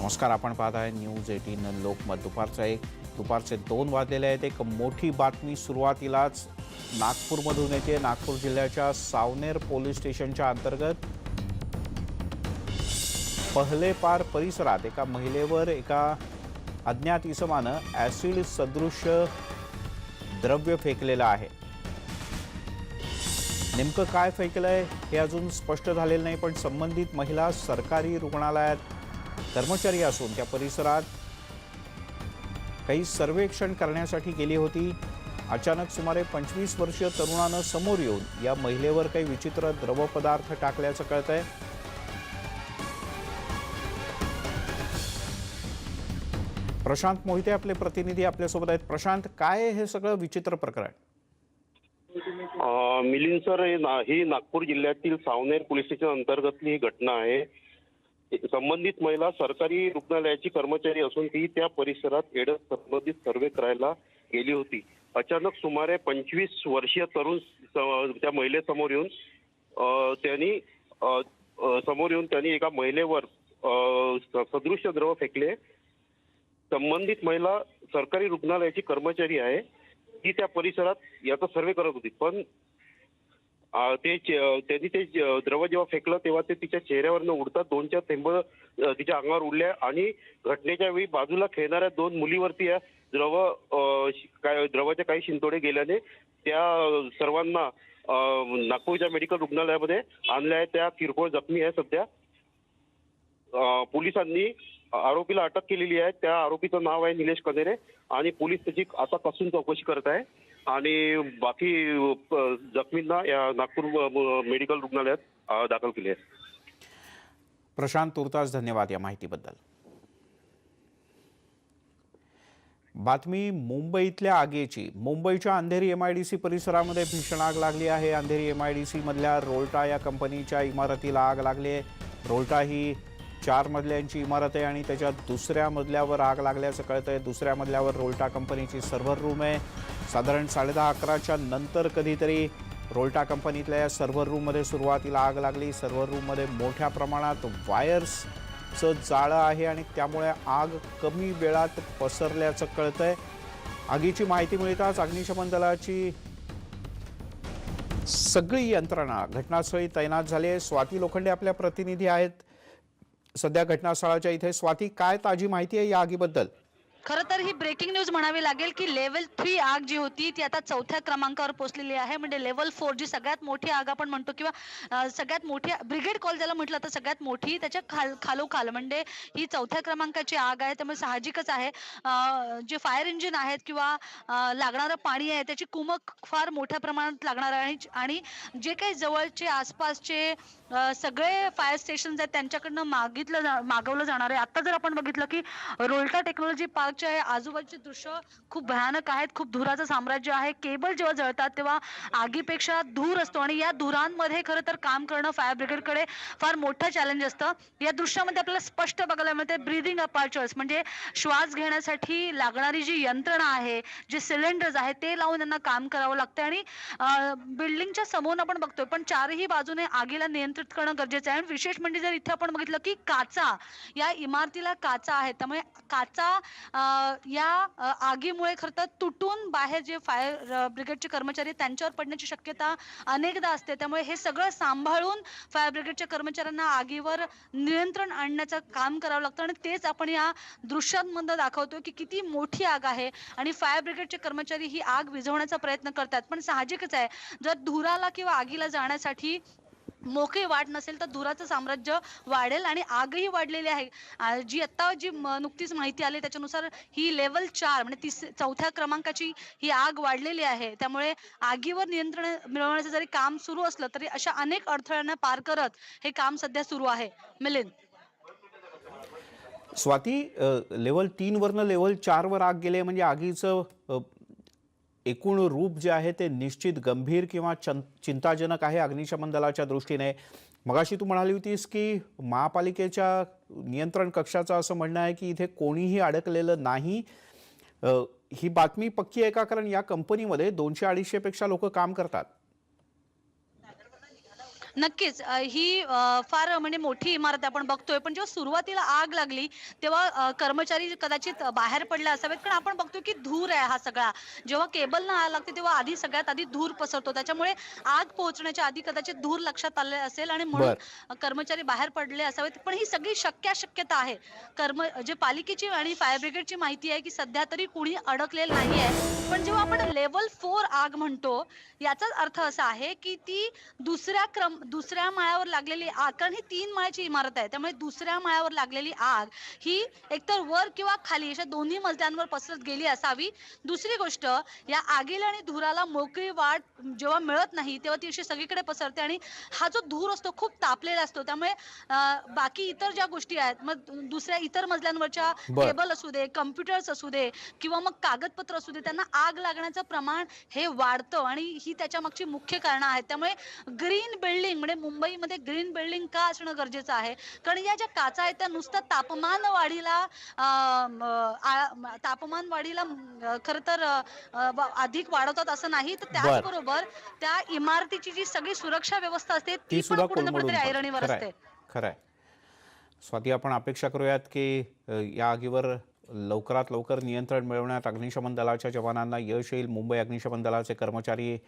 नमस्कार आपण पाहत आहे न्यूज एटीन लोकमत. दुपारचा एक दुपारचे दोन वाजलेले आहेत. एक मोठी बातमी सुरुवातीलाच नागपूरमधून येते. नागपूर जिल्ह्याच्या सावनेर पोलीस स्टेशनच्या अंतर्गत पहले पार परिसरात एका महिलेवर एका अज्ञात इसमानं ॲसिड सदृश द्रव्य फेकलेलं आहे. नेमकं काय फेकलंय हे अजून स्पष्ट झालेलं नाही पण संबंधित महिला सरकारी रुग्णालयात कर्मचारी असून त्या परिसरात काही सर्वेक्षण करण्यासाठी गेली होती. अचानक सुमारे पंचवीस वर्षीय तरुणानं समोर येऊन या महिलेवर काही विचित्र द्रवपदार्थ टाकल्याचं आहे प्रशांत मोहिते आपले प्रतिनिधी आपल्यासोबत आहेत. प्रशांत काय आहे हे सगळं विचित्र प्रकरण? मिलिंद सर हे ना- ही नागपूर जिल्ह्यातील सावनेर पोलीस स्टेशन अंतर्गतली ही घटना आहे. संबंधित महिला सरकारी रुग्णालयाची कर्मचारी असून ती त्या परिसरात एडस संबंधित सर्वे करायला गेली होती. अचानक सुमारे पंचवीस वर्षीय तरुण त्या महिलेसमोर येऊन त्यांनी समोर येऊन त्यांनी एका महिलेवर स- सदृश्य द्रव फेकले. संबंधित महिला सरकारी रुग्णालयाची कर्मचारी आहे. ती त्या परिसरात याचा सर्वे करत होती. पण ते त्यांनी ते द्रव जेव्हा फेकलं तेव्हा ते तिच्या चेहऱ्यावरनं उडतात. दोन चार थेंब तिच्या अंगावर उडल्या आणि घटनेच्या वेळी बाजूला खेळणाऱ्या दोन मुलीवरती या द्रव काय द्रवाच्या काही शिंतोडे गेल्याने त्या सर्वांना नागपूरच्या मेडिकल रुग्णालयामध्ये आणल्या आहे त्या किरकोळ जखमी आहे सध्या. पोलिसांनी आरोपीला अटक केलेली आहे. त्या आरोपीचं नाव आहे निलेश कनेरे आणि पोलीस त्याची आता कसून चौकशी करत आहे. आणि बाकी जखमींना या नागपूर मेडिकल रुग्णालयात दाखल केले आहे प्रशांत तुर्तास धन्यवाद या माहितीबद्दल. बातमी मुंबईतल्या आगीची. मुंबईच्या Andheri M I D C परिसरामध्ये भीषण आग लागली आहे. Andheri M I D C मधल्या रोल्टा या कंपनीच्या इमारतीला आग लागली आहे. रोल्टा ही चार मजल्यांची इमारत आहे आणि त्याच्या दुसऱ्या मजल्यावर आग लागल्याचं कळतंय. दुसऱ्या मजल्यावर रोल्टा कंपनीची सर्व्हर रूम आहे. साधारण साडेदहा अकराच्या नंतर कधीतरी रोल्टा कंपनीतल्या या सर्व्हर रूममध्ये सुरुवातीला आग लागली. सर्व्हर रूममध्ये मोठ्या प्रमाणात वायर्सचं जाळं आहे आणि त्यामुळे आग कमी वेळात पसरल्याचं कळतं आहे आगीची माहिती मिळताच अग्निशमन दलाची सगळी यंत्रणा घटनास्थळी तैनात झाली आहे. स्वाती लोखंडे आपल्या प्रतिनिधी आहेत. सध्या घटनास्थळाच्या इथे स्वाती काय ताजी माहिती आहे या आगीबद्दल? खरं तर ही ब्रेकिंग न्यूज म्हणावी लागेल की लेवल थ्री आग जी होती ती आता चौथ्या क्रमांकावर पोहोचलेली आहे. म्हणजे लेवल फोर जी सगळ्यात मोठी आग आपण म्हणतो किंवा सगळ्यात मोठी ब्रिगेड कॉल ज्याला म्हटलं तर सगळ्यात मोठी त्याच्या खाल खालोखाल. म्हणजे ही चौथ्या क्रमांकाची आग आहे त्यामुळे साहजिकच आहे. जे फायर इंजिन आहेत किंवा लागणारं पाणी आहे त्याची कुमक फार मोठ्या प्रमाणात लागणार आहे. आणि जे काही जवळचे आसपासचे सगळे फायर स्टेशन आहेत त्यांच्याकडनं मागितलं जा- मागवलं जाणार आहे. आता जर आपण बघितलं की रोल्टा टेक्नॉलॉजी पार्क आहे आजूबाजूचे दृश्य खूप भयानक आहेत खूप धुराचं साम्राज्य आहे. केबल जेव्हा जळतात तेव्हा आगीपेक्षा धूर असतो आणि या धुरांमध्ये खरं तर काम करणं फायर ब्रिगेडकडे फार मोठं चॅलेंज असतं. या दृश्यामध्ये आपल्याला स्पष्ट बघायला मिळते ब्रिदिंग अपार्चर्स म्हणजे श्वास घेण्यासाठी लागणारी जी यंत्रणा आहे जे सिलेंडर्स आहेत ते लावून त्यांना काम करावं लागतं आणि बिल्डिंगच्या समोर आपण बघतोय पण चारही बाजूने आगीला नियंत्रित करणं गरजेचं आहे. आणि विशेष म्हणजे जर इथे आपण बघितलं की काचा या इमारतीला काचा आहे त्यामुळे काचा या आगीमुळे खरं तर तुटून बाहेर जे फायर ब्रिगेडचे कर्मचारी त्यांच्यावर पडण्याची शक्यता अनेकदा असते. त्यामुळे हे सगळं सांभाळून फायर ब्रिगेडच्या कर्मचाऱ्यांना आगीवर नियंत्रण आणण्याचं काम करावं लागतं. आणि तेच आपण या दृश्यांमध्ये दाखवतो की किती मोठी आग आहे आणि फायर ब्रिगेडचे कर्मचारी ही आग विझवण्याचा प्रयत्न करतात. पण साहजिकच आहे. जर धुराला किंवा आगीला जाण्यासाठी मोकळी वाट नसेल तर धुराचं साम्राज्य वाढेल आणि आगही वाढलेली आहे. जी आत्ता जी म- नुकतीच माहिती आली त्याच्यानुसार ही लेवल चार म्हणजे तिस चौथ्या क्रमांकाची ही आग वाढलेली आहे. त्यामुळे आगीवर नियंत्रण मिळवण्याचं जरी काम सुरू असलं तरी अशा अनेक अडथळ्यांना पार करत हे काम सध्या सुरू आहे. मिलिंद. स्वाती लेवल तीन वरनं लेवल चार वर आग गेले म्हणजे आगीचं एकूण रूप जे आहे ते निश्चित गंभीर किंवा चं चिंताजनक आहे अग्निशमन दलाच्या दृष्टीने. मगाशी तू म्हणाली होतीस की महापालिकेच्या नियंत्रण कक्षाचं असं म्हणणं आहे की इथे कोणीही अडकलेलं नाही. ही बातमी पक्की आहे का? कारण या कंपनीमध्ये दोनशे अडीचशेपेक्षा लोक काम करतात. नक्कीच. ही फार म्हणजे मोठी इमारत आपण बघतोय. पण जेव्हा सुरुवातीला आग लागली तेव्हा कर्मचारी कदाचित बाहेर पडले असावेत. कारण आपण बघतोय की धूर आहे हा सगळा. जेव्हा केबलनं आग लागते तेव्हा आधी सगळ्यात आधी धूर पसरतो. त्याच्यामुळे आग पोहोचण्याच्या आधी कदाचित धूर लक्षात आले असेल आणि म्हणून. कर्मचारी बाहेर पडले असावेत. पण ही सगळी शक्य शक्यता आहे. कर्म जे पालिकेची आणि फायर ब्रिगेडची माहिती आहे की सध्या तरी कुणी अडकलेलं नाहीये. पण जेव्हा आपण लेवल फोर आग म्हणतो याचाच अर्थ असा आहे की ती दुसऱ्या क्रम दुसऱ्या माळ्यावर लागलेली आग कारण ही तीन माळ्याची इमारत आहे त्यामुळे दुसऱ्या माळ्यावर लागलेली आग ही एकतर वर किंवा खाली अशा दोन्ही मजल्यांवर पसरत गेली असावी दुसरी गोष्ट या आगीला आणि धुराला मोकळी वाट जेव्हा मिळत नाही तेव्हा ती अशी सगळीकडे पसरते आणि हा जो धूर असतो खूप तापलेला असतो त्यामुळे बाकी इतर ज्या गोष्टी आहेत मग दुसऱ्या इतर मजल्यांवरच्या. केबल असू दे कम्प्युटर्स असू दे किंवा मग कागदपत्र असू दे त्यांना आग लागण्याचं प्रमाण हे वाढतं आणि ही त्याच्या मागची मुख्य कारणं आहेत त्यामुळे ग्रीन बिल्डिंग म्हणजे मुंबईमध्ये ग्रीन बिल्डिंग का असणं गरजेचं आहे? कारण या ज्या काचा आहेत त्या नुसतं तापमान वाढीला तापमान वाढीला खरं तर अधिक वाढवतात असं नाही. तर त्याचबरोबर त्या इमारतीची जी सगळी सुरक्षा व्यवस्था असते ती पण सुद्धा कुठे ना कुठेतरी. ऐरणीवर असते. खरंय स्वाती आपण अपेक्षा करूयात की या आगीवर लवकरात लवकर नियंत्रण मिळवण्यात अग्निशमन दलाच्या जवानांना यश येईल. मुंबई अग्निशमन दलाचे कर्मचारी